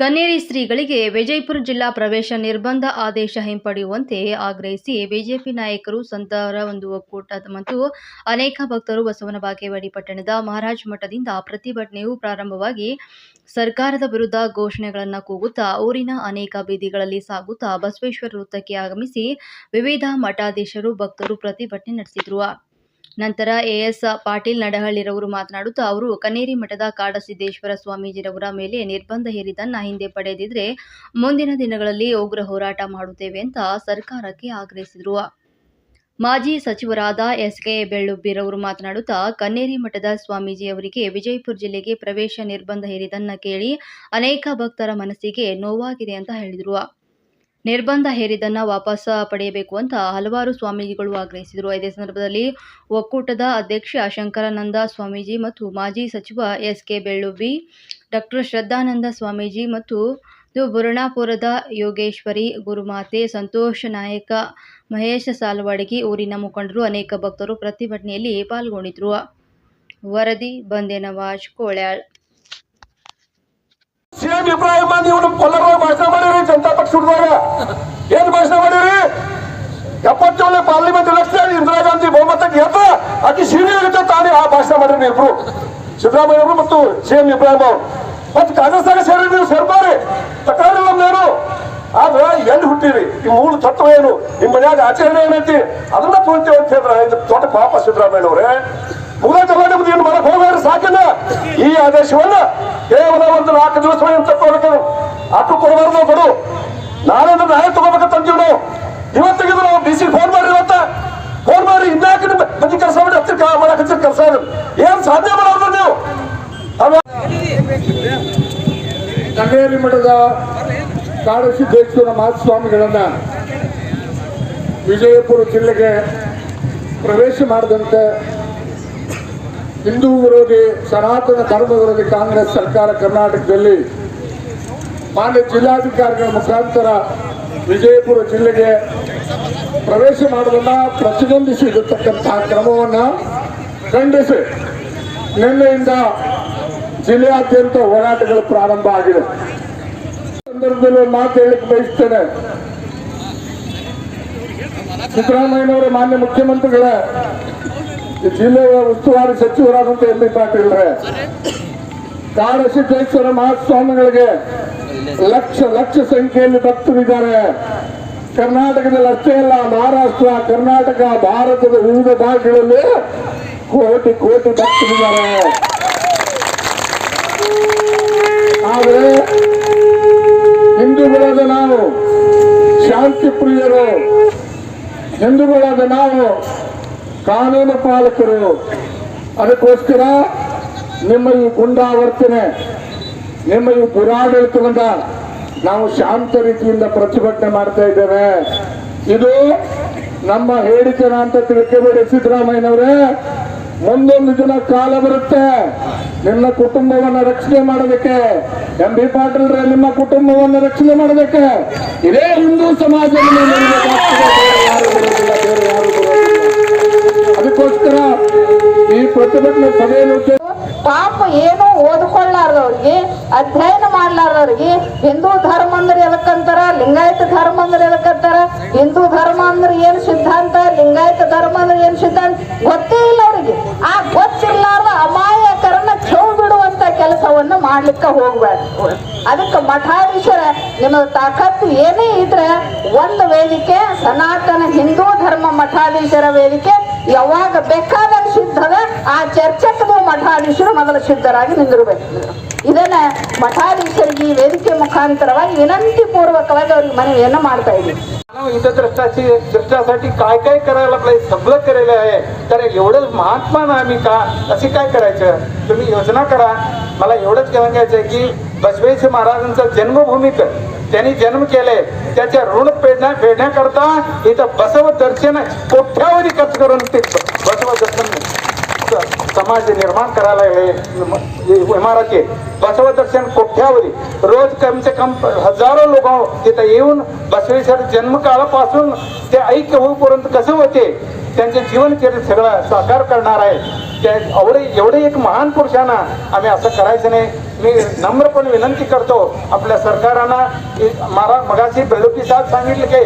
ಕನ್ನೇರಿ ಶ್ರೀಗಳಿಗೆ ವಿಜಯಪುರ ಜಿಲ್ಲಾ ಪ್ರವೇಶ ನಿರ್ಬಂಧ ಆದೇಶ ಹಿಂಪಡೆಯುವಂತೆ ಆಗ್ರಹಿಸಿ ಬಿಜೆಪಿ ನಾಯಕರು ಸಂತರ ಒಂದು ಒಕ್ಕೂಟ ಮತ್ತು ಅನೇಕ ಭಕ್ತರು ಬಸವನ ಬಾಗೇವಾಡಿ ಪಟ್ಟಣದ ಮಹಾರಾಜ್ ಮಠದಿಂದ ಪ್ರತಿಭಟನೆಯು ಪ್ರಾರಂಭವಾಗಿ ಸರ್ಕಾರದ ವಿರುದ್ಧ ಘೋಷಣೆಗಳನ್ನು ಕೂಗುತ್ತಾ ಊರಿನ ಅನೇಕ ಬೀದಿಗಳಲ್ಲಿ ಸಾಗುತ್ತಾ ಬಸವೇಶ್ವರ ವೃತ್ತಕ್ಕೆ ಆಗಮಿಸಿ ವಿವಿಧ ಮಠಾಧೀಶರು ಭಕ್ತರು ಪ್ರತಿಭಟನೆ ನಡೆಸಿದರು. ನಂತರ ಎಎಸ್ ಪಾಟೀಲ್ ನಡಹಳ್ಳಿರವರು ಮಾತನಾಡುತ್ತಾ ಅವರು, ಕನೇರಿ ಮಠದ ಕಾಡಸಿದ್ದೇಶ್ವರ ಸ್ವಾಮೀಜಿರವರ ಮೇಲೆ ನಿರ್ಬಂಧ ಹೇರಿದ್ದನ್ನ ಹಿಂದೆ ಪಡೆದಿದ್ರೆ ಮುಂದಿನ ದಿನಗಳಲ್ಲಿ ಉಗ್ರ ಹೋರಾಟ ಮಾಡುತ್ತೇವೆ ಅಂತ ಸರ್ಕಾರಕ್ಕೆ ಆಗ್ರಹಿಸಿದರು. ಮಾಜಿ ಸಚಿವರಾದ ಎಸ್ ಕೆ ಬೆಳ್ಳುಬ್ಬಿರವರು ಮಾತನಾಡುತ್ತಾ ಕನ್ನೇರಿ ಮಠದ ಸ್ವಾಮೀಜಿ ಅವರಿಗೆ ವಿಜಯಪುರ ಜಿಲ್ಲೆಗೆ ಪ್ರವೇಶ ನಿರ್ಬಂಧ ಹೇರಿದ್ದನ್ನ ಕೇಳಿ ಅನೇಕ ಭಕ್ತರ ಮನಸ್ಸಿಗೆ ನೋವಾಗಿದೆ ಅಂತ ಹೇಳಿದರು. ನಿರ್ಬಂಧ ಹೇರಿದ್ದನ್ನು ವಾಪಸ್ ಪಡೆಯಬೇಕು ಅಂತ ಹಲವಾರು ಸ್ವಾಮೀಜಿಗಳು ಆಗ್ರಹಿಸಿದರು. ಇದೇ ಸಂದರ್ಭದಲ್ಲಿ ಒಕ್ಕೂಟದ ಅಧ್ಯಕ್ಷ ಶಂಕರಾನಂದ ಸ್ವಾಮೀಜಿ ಮತ್ತು ಮಾಜಿ ಸಚಿವ S K Bellubbi, doctor Shraddhananda Swamiji ಮತ್ತು ಬುರಣಾಪುರದ ಯೋಗೇಶ್ವರಿ, ಗುರುಮಾತೆ ಸಂತೋಷ ನಾಯಕ, ಮಹೇಶ ಸಾಲವಾಡಗಿ ಊರಿನ ಮುಖಂಡರು ಅನೇಕ ಭಕ್ತರು ಪ್ರತಿಭಟನೆಯಲ್ಲಿ ಪಾಲ್ಗೊಂಡಿದ್ದರು ವರದಿ ಬಂದೆ ನವಾಜ್ ಕೋಳ್ಯಾಳ್. ಸಿಎಂ ಇಬ್ರಾಹಿಂ ಮಂದಿ ಇವನು ಕೊಲ್ಲರ ಭಾಷಣ ಮಾಡಿರಿ? ಜನತಾ ಪಕ್ಷ ಹುಡುಗಾಗ ಏನ್ ಭಾಷಣ ಮಾಡಿರಿ? ಎಪ್ಪತ್ತೇಳನೇ ಪಾರ್ಲಿಮೆಂಟ್ ಎಲೆಕ್ಷನ್ ಇಂದಿರಾ ಗಾಂಧಿ ಬಹುಮತ ಗೆದ್ದ ಅತಿ ಸೀನಿಯರ್ ತಾನೇ ಆ ಭಾಷಣ ಮಾಡಿರಿ ಇಬ್ರು. ಸಿದ್ದರಾಮಯ್ಯ ಅವರು ಮತ್ತು ಸಿಎಂ ಇಬ್ರಾಹಿಂ ಅವರು. ಮತ್ತೆ ಕಾಂಗ್ರೆಸ್ನಾಗ ಸೇರಿ ನೀವು ಸೇರ್ಬಾರಿ ತಕರಾರಿಲ್ಲ ನಮ್ದೇನು ಆದ್ರೆ ಎಲ್ಲಿ ಹುಟ್ಟಿರಿ? ಈ ಮೂಲ ತತ್ವ ಏನು? ನಿಮ್ಮ ಮನ್ಯಾಗ ಆಚರಣೆ ಏನೈತಿ? ಅದನ್ನ ತೋರ್ತೇವೆ ಅಂತ ಹೇಳಿದ್ರೆ ಇದು ದೊಡ್ಡ ಪಾಪ ಸಿದ್ದರಾಮಯ್ಯ ಅವರೇ. ಮೂಲ ಏನು ಮಾಡಕ್ ಹೋಗ್ಬೇಡ್ರಿ ಸಾಕಿಲ್ಲ ಈ ಆದೇಶವನ್ನ ಕೇವಲ ಒಂದು ನಾಲ್ಕು ದಿವಸ ತಗೋಬೇಕು ಅಷ್ಟು ಕೊಡಬಾರ್ದು ಕೊಡು ಅಂದ್ರೆ ನಾಳೆ ತಗೋಬೇಕು ತಂದಿವ್ ನಾವು ಇವತ್ತಿಗಿದ್ರು ನಾವು ಡಿ ಸಿ ಫೋನ್ ಮಾಡಿ ಇವತ್ತ ಫೋನ್ ಮಾಡಿ ಇನ್ನಾಕ ಮಂದಿ ಕೆಲಸ ಮಾಡಿ ಹತ್ತಿರ ಮಾಡಕ್ ಹತ್ತಿರ ಕೆಲಸ ಏನ್ ಸಾಧ್ಯ ಮಾಡೋದು ನೀವು? ಅವ ಮಠದ ಕಾಡು ಸಿದ್ದೇಶ್ವರ ಮಹಾಸ್ವಾಮಿಗಳನ್ನ ವಿಜಯಪುರ ಜಿಲ್ಲೆಗೆ ಪ್ರವೇಶ ಮಾಡದಂತೆ ಹಿಂದೂ ವಿರೋಧಿ ಸನಾತನ ಧರ್ಮ ವಿರೋಧಿ ಕಾಂಗ್ರೆಸ್ ಸರ್ಕಾರ ಕರ್ನಾಟಕದಲ್ಲಿ ಮಾನ್ಯ ಜಿಲ್ಲಾಧಿಕಾರಿಗಳ ಮುಖಾಂತರ ವಿಜಯಪುರ ಜಿಲ್ಲೆಗೆ ಪ್ರವೇಶ ಮಾಡೋದನ್ನ ಪ್ರತಿಬಂಧಿಸಿರತಕ್ಕಂತಹ ಕ್ರಮವನ್ನ ಖಂಡಿಸಿ. ನಿನ್ನೆಯಿಂದ ಜಿಲ್ಲೆಯಾದ್ಯಂತ ಹೋರಾಟಗಳು ಪ್ರಾರಂಭ ಆಗಿದೆ. ಸಂದರ್ಭದಲ್ಲಿ ಒಂದು ಮಾತು ಹೇಳಕ್ ಬಯಸ್ತೇನೆ. ಸಿದ್ದರಾಮಯ್ಯನವರ ಮಾನ್ಯ ಮುಖ್ಯಮಂತ್ರಿಗಳ ಜಿಲ್ಲೆಯ ಉಸ್ತುವಾರಿ ಸಚಿವರಾದಂತ ಎಂ ಬಿ ಪಾಟೀಲ್ರೆ ಕಾಡಸಿದ್ದೇಶ್ವರ ಮಹಾಸ್ವಾಮಿಗಳಿಗೆ ಲಕ್ಷ ಲಕ್ಷ ಸಂಖ್ಯೆಯಲ್ಲಿ ಭಕ್ತರಿದ್ದಾರೆ ಕರ್ನಾಟಕದಲ್ಲಿ ಅಷ್ಟೇ ಅಲ್ಲ ಮಹಾರಾಷ್ಟ್ರ ಕರ್ನಾಟಕ ಭಾರತದ ವಿವಿಧ ಭಾಗಗಳಲ್ಲಿ ಕೋಟಿ ಕೋಟಿ ಭಕ್ತರಿದ್ದಾರೆ ಆದರೆ ಹಿಂದೂಗಳಾದ ನಾವು ಶಾಂತಿ ಪ್ರಿಯರು ಹಿಂದೂಗಳಾದ ನಾವು ಕಾನೂನು ಪಾಲಕರು, ಅದಕ್ಕೋಸ್ಕರ ನಿಮ್ಮ ಈ ಗುಂಡಾವರ್ತನೆ, ನಿಮ್ಮ ಈ ದುರಾಡಳಿತವನ್ನ ನಾವು ಶಾಂತ ರೀತಿಯಿಂದ ಪ್ರತಿಭಟನೆ ಮಾಡ್ತಾ ಇದ್ದೇವೆ. ಇದು ನಮ್ಮ ಹೇಳಿಕೆನ ಅಂತ ತಿಳ್ಕೋಬೇಡಿ ಸಿದ್ದರಾಮಯ್ಯನವರೇ. ಮುಂದೊಂದು ದಿನ ಕಾಲ ಬರುತ್ತೆ. ನಿಮ್ಮ ಕುಟುಂಬವನ್ನ ರಕ್ಷಣೆ ಮಾಡೋದಕ್ಕೆ ಎಂ ಬಿ ಪಾಟೀಲ್ರೆ ನಿಮ್ಮ ಕುಟುಂಬವನ್ನ ರಕ್ಷಣೆ ಮಾಡಬೇಕೆ ಇದೇ ಹಿಂದೂ ಸಮಾಜವನ್ನು ಪಾಪ ಏನು ಓದ್ಕೊಳ್ಳಾರ್ದವ್ರಿಗೆ, ಅಧ್ಯಯನ ಮಾಡ್ಲಾರ್ದವ್ರಿಗೆ, ಹಿಂದೂ ಧರ್ಮ ಅಂದ್ರೆ ಎದಕ್ಕಂತಾರ, ಲಿಂಗಾಯತ ಧರ್ಮ ಅಂದ್ರೆ ಎದಕ್ಕಂತಾರ, ಹಿಂದೂ ಧರ್ಮ ಅಂದ್ರೆ ಏನ್ ಸಿದ್ಧಾಂತ, ಲಿಂಗಾಯತ ಧರ್ಮ ಅಂದ್ರೆ ಏನ್ ಸಿದ್ಧಾಂತ, ಗೊತ್ತೇ ಇಲ್ಲ ಅವ್ರಿಗೆ. ಆ ಗೊತ್ತಿರ್ಲಾರ್ದ ಅಮಾಯಕರನ್ನ ಚೆವು ಬಿಡುವಂತ ಕೆಲಸವನ್ನ ಮಾಡ್ಲಿಕ್ಕೆ ಹೋಗ್ಬೇಡ ಅದಕ್ಕೆ ಮಠಾಧೀಶರ ನಿಮ್ಮ ತಾಕತ್ತು ಏನೇ ಇದ್ರೆ ಒಂದು ವೇದಿಕೆ, ಸನಾತನ ಹಿಂದೂ ಧರ್ಮ ಮಠಾಧೀಶರ ವೇದಿಕೆ, ಯಾವಾಗ ಸಿದ್ಧದ ಆ ಚರ್ಚಕ್ಕೂ ಮಠಾಧೀಶರು ಮೊದಲ ಸಿದ್ಧರಾಗಿ ನಿಂದಿರಬೇಕು. ಇದನ್ನ ಮಠಾಧೀಶರಿಗೆ ಈ ವೇದಿಕೆ ಮುಖಾಂತರವಾಗಿ ವಿನಂತಿ ಪೂರ್ವಕವಾಗಿ ಅವ್ರಿಗೆ ಮನವಿಯನ್ನು ಮಾಡ್ತಾ ಇದ್ದೀವಿ. युद्धद्रष्टाची दृष्टासाठी काय काय करायला पाहिजे सगळं केलेलं आहे तर एवढं महात्मा आम्ही का असे काय करायचं तुम्ही योजना करा मला एवढंच सांगायचं आहे की बसवेश्वर महाराजांचा जन्मभूमीत त्यांनी जन्म केले त्याच्या ऋण पेढण्या फेडण्याकरता इथं बसव दर्शन कोठ्यावधी खर्च करून ते बसव समाज निर्माण करायला लागले. इमारती. बसव दर्शन कोठ्यावरी रोज कम से कम हजारो लोक तिथं येऊन बसवेश्वर जन्मकाळापासून ते ऐक्य होईपर्यंत कसं होते? त्यांचे जीवन चरित्र सगळं साकार करणार आहे. त्या एवढे एवढे एक महान पुरुषांना आम्ही असं करायचं नाही. मी नम्रपणे विनंती करतो आपल्या सरकारांना. मला मगाशी बेळुकी साहेब सांगितले की